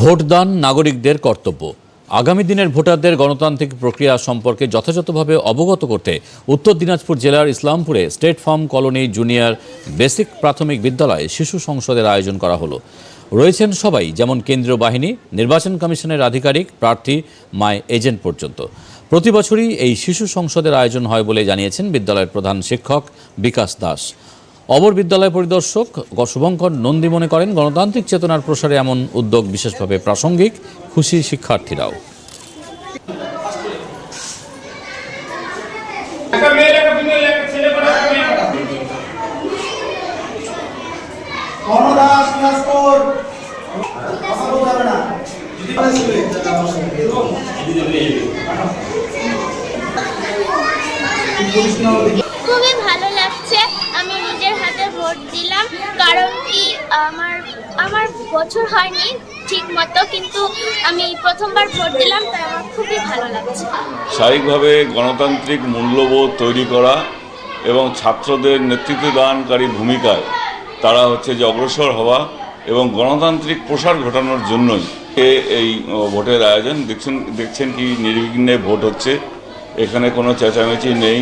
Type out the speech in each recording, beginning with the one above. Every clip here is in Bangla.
ভোটদান নাগরিকদের কর্তব্য। আগামী দিনের ভোটারদের গণতান্ত্রিক প্রক্রিয়া সম্পর্কে যথাযথভাবে অবগত করতে উত্তর দিনাজপুর জেলার ইসলামপুরে state farm colony junior basic প্রাথমিক বিদ্যালয়ে শিশু সংসদের আয়োজন করা হলো। রয়েছেন সবাই, যেমন কেন্দ্রীয় বাহিনী, নির্বাচন কমিশনের আধিকারিক, প্রার্থী, মাই এজেন্ট পর্যন্ত। প্রতি বছরই এই শিশু সংসদের আয়োজন হয় বলে জানিয়েছেন বিদ্যালয়ের প্রধান শিক্ষক বিকাশ দাস। অবর বিদ্যালয় পরিদর্শক শুভঙ্কর নন্দী মনে করেন, গণতান্ত্রিক চেতনার প্রসারে এমন উদ্যোগ বিশেষভাবে প্রাসঙ্গিক, খুশি শিক্ষার্থীরাও। একটা মেয়ে ভোট দিলাম কারণ কি, আমার আমার বছর হয়নি ঠিক মতো, কিন্তু আমি প্রথমবার ভোট দিলাম, তাই আমার খুবই ভালো লাগছে। স্বাভাবিকভাবে গণতান্ত্রিক মূল্যবোধ তৈরি করা এবং ছাত্রদের নেতৃত্ব দানকারী ভূমিকায় তারা হচ্ছে যে অগ্রসর হওয়া এবং গণতান্ত্রিক প্রসার ঘটানোর জন্যই এই ভোটের আয়োজন। দেখছেন দেখছেন কি নির্বিঘ্নে ভোট হচ্ছে। এখানে কোনো চেঁচামেচি নেই।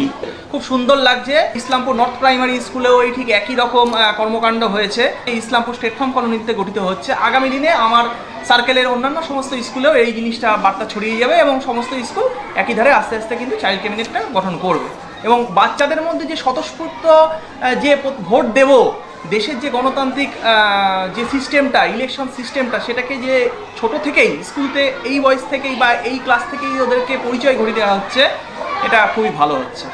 খুব সুন্দর লাগছে। ইসলামপুর নর্থ প্রাইমারি স্কুলেও এই ঠিক একই রকম কর্মকাণ্ড হয়েছে। এই ইসলামপুর স্টেট ফার্ম কলোনিতে গঠিত হচ্ছে। আগামী দিনে আমার সার্কেলের অন্যান্য সমস্ত স্কুলেও এই জিনিসটা বার্তা ছড়িয়ে যাবে এবং সমস্ত স্কুল একই ধারে আস্তে আস্তে কিন্তু চাইল্ড ক্যাবিনেটটা গঠন করবে। এবং বাচ্চাদের মধ্যে যে স্বতঃস্ফূর্ত যে ভোট দেব, দেশের যে গণতান্ত্রিক যে সিস্টেমটা ইলেকশন সিস্টেমটা সেটাকে যে ছোট থেকেই স্কুলতে এই বয়স থেকেই বা এই ক্লাস থেকেই ওদেরকে পরিচয় ঘটিয়ে দেওয়া হচ্ছে, এটা খুবই ভালো হচ্ছে।